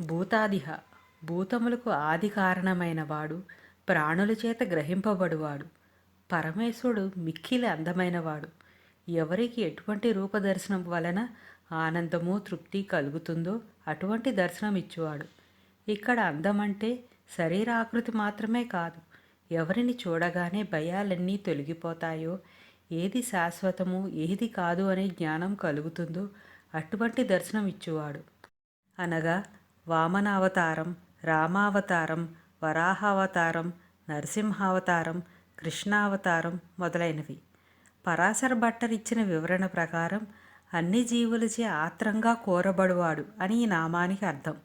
భూతాదిహ. భూతములకు ఆది కారణమైనవాడు ప్రాణుల చేత గ్రహింపబడువాడు. పరమేశ్వరుడు మిక్కిలి అందమైనవాడు ఎవరికి ఎటువంటి రూపదర్శనం వలన ఆనందము తృప్తి కలుగుతుందో అటువంటి దర్శనం ఇచ్చువాడు. ఇక్కడ అందమంటే శరీరాకృతి మాత్రమే కాదు ఎవరిని చూడగానే భయాలన్నీ తొలగిపోతాయో ఏది శాశ్వతము ఏది కాదు అనే జ్ఞానం కలుగుతుందో అటువంటి దర్శనం ఇచ్చువాడు. అనగా వామనావతారం రామావతారం వరాహావతారం నరసింహావతారం కృష్ణావతారం మొదలైనవి. పరాశర భట్టర్ ఇచ్చిన వివరణ ప్రకారం అన్ని జీవులచే ఆత్రంగా కోరబడువాడు అని ఈ నామానికి అర్థం.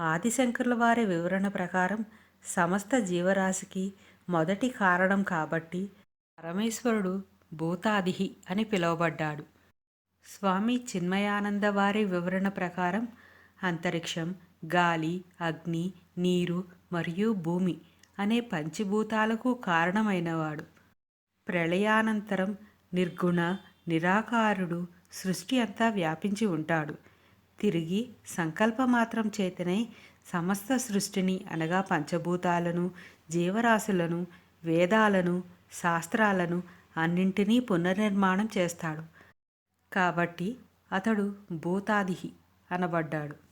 ఆదిశంకరుల వారి వివరణ ప్రకారం సమస్త జీవరాశికి మొదటి కారణం కాబట్టి పరమేశ్వరుడు భూతాదిహి అని పిలువబడ్డాడు. స్వామి చిన్మయానంద వారి వివరణ ప్రకారం అంతరిక్షం గాలి అగ్ని నీరు మరియు భూమి అనే పంచభూతాలకు కారణమైనవాడు. ప్రళయానంతరం నిర్గుణ నిరాకారుడు సృష్టి అంతా వ్యాపించి ఉంటాడు. తిరిగి సంకల్పమాత్రం చేతనే సమస్త సృష్టిని అనగా పంచభూతాలను జీవరాశులను వేదాలను శాస్త్రాలను అన్నింటినీ పునర్నిర్మాణం చేస్తాడు. కాబట్టి అతడు భూతాదిహి అనబడ్డాడు.